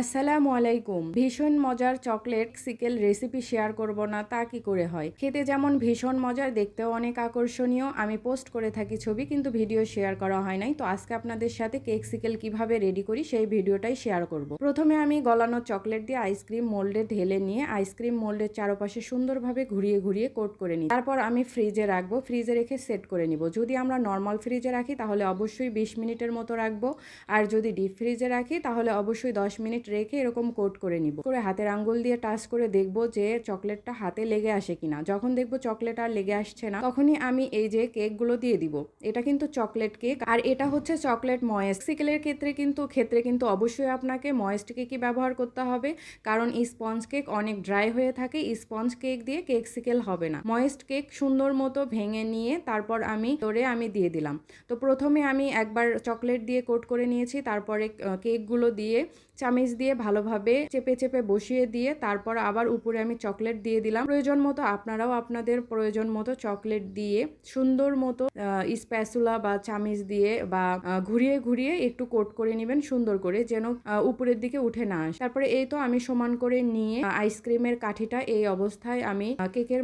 আসসালামু আলাইকুম। ভীষণ মজার চকলেট সিকেল রেসিপি শেয়ার করব না, তা কি করে হয়? খেতে যেমন ভীষণ মজার, দেখতেও অনেক আকর্ষণীয়। আমি পোস্ট করে থাকি ছবি, কিন্তু ভিডিও শেয়ার করা হয় নাই। তো আজকে আপনাদের সাথে কেক সিকেল কীভাবে রেডি করি, সেই ভিডিওটাই শেয়ার করব। প্রথমে আমি গলানো চকলেট দিয়ে আইসক্রিম মোল্ডে ঢেলে নিয়ে, আইসক্রিম মোল্ডের চারপাশে সুন্দরভাবে ঘুরিয়ে ঘুরিয়ে কোট করে নিই। তারপর আমি ফ্রিজে রাখব, ফ্রিজে রেখে সেট করে নিব। যদি আমরা নর্মাল ফ্রিজে রাখি, তাহলে অবশ্যই বিশ মিনিটের মতো রাখব। আর যদি ডিপ ফ্রিজে রাখি, তাহলে অবশ্যই দশ মিনিট রেখে এরকম কোট করে নিব। করে হাতের আঙ্গুল দিয়ে টাচ করে দেখব যে চকলেটটা হাতে লেগে আসে কিনা। যখন দেখব চকলেট আর লেগে আসছে না, তখনই আমি এই যে কেকগুলো দিয়ে দিব। এটা কিন্তু চকলেট কেক। আর এটা হচ্ছে চকলেট ময়েস্ট। সিকেলের ক্ষেত্রে কিন্তু ক্ষেত্রে কিন্তু অবশ্যই আপনাকে ময়েস্ট কেকই ব্যবহার করতে হবে। কারণ স্পঞ্জ কেক অনেক ড্রাই হয়ে থাকে। স্পঞ্জ কেক দিয়ে কেক সিকেল হবে না। ময়েস্ট কেক সুন্দর মতো ভেঙে নিয়ে তারপর আমি তোরে আমি দিয়ে দিলাম। তো প্রথমে আমি একবার চকলেট দিয়ে কোট করে নিয়েছি। তারপরে কেকগুলো দিয়ে চামিচ দিয়ে ভালোভাবে চেপে চেপে বসিয়ে দিয়ে তারপর আবার উপরে আমি চকলেট দিয়ে দিলাম। প্রয়োজন মতো আপনারাও আপনাদের প্রয়োজন মতো চকলেট দিয়ে সুন্দর মতো স্প্যাসুলা বা চামিচ দিয়ে বা ঘুরিয়ে ঘুরিয়ে একটু কোট করে নেবেন সুন্দর করে যেন উপরের দিকে উঠে না আসে। তারপরে এই তো আমি সমান করে নিয়ে আইসক্রিমের কাঠিটা এই অবস্থায় আমি কেকের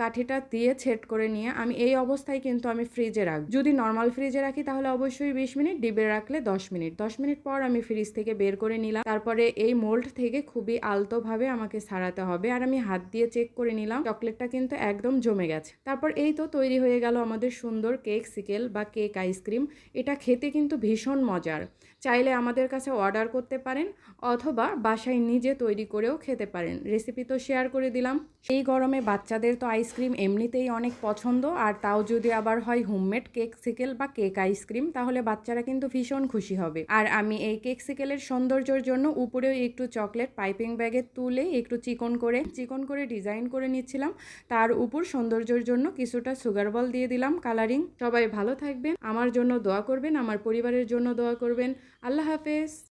কাঠিটা দিয়ে ছেট করে নিয়ে আমি এই অবস্থায় কিন্তু আমি ফ্রিজে রাখব। যদি নর্মাল ফ্রিজে রাখি তাহলে অবশ্যই বিশ মিনিট, ডিবে রাখলে দশ মিনিট। দশ মিনিট পর আমি ফ্রিজ থেকে বের করে নিলাম। তারপরে এই মোল্ড থেকে খুবই আলতো ভাবে আমাকে সারাতে হবে। আর আমি হাত দিয়ে চেক করে নিলাম চকলেটটা কিন্তু একদম জমে গেছে। তারপর এই তো তৈরি হয়ে গেল আমাদের সুন্দর কেক সিকেল বা কেক আইসক্রিম এটা খেতে কিন্তু ভীষণ মজার। চাইলে আমাদের কাছে অর্ডার করতে পারেন অথবা বাসায় নিজে তৈরি করেও খেতে পারেন। রেসিপি তো শেয়ার করে দিলাম। এই গরমে বাচ্চাদের তো আইসক্রিম এমনিতেই অনেক পছন্দ। আর তাও যদি আবার হয় হোমমেড কেক সিকেল বা কেক আইসক্রিম তাহলে বাচ্চারা কিন্তু ভীষণ খুশি হবে। আর আমি এই কেক সিকেলের সৌন্দর্যের জন্য উপরেও একটু চকলেট পাইপিং ব্যাগে তুলে একটু চিকন করে চিকন করে ডিজাইন করে নিচ্ছিলাম। তার উপর সৌন্দর্যের জন্য কিছুটা সুগার বল দিয়ে দিলাম কালারিং। সবাই ভালো থাকবেন। আমার জন্য দোয়া করবেন, আমার পরিবারের জন্য দোয়া করবেন। আল্লাহ হাফেজ।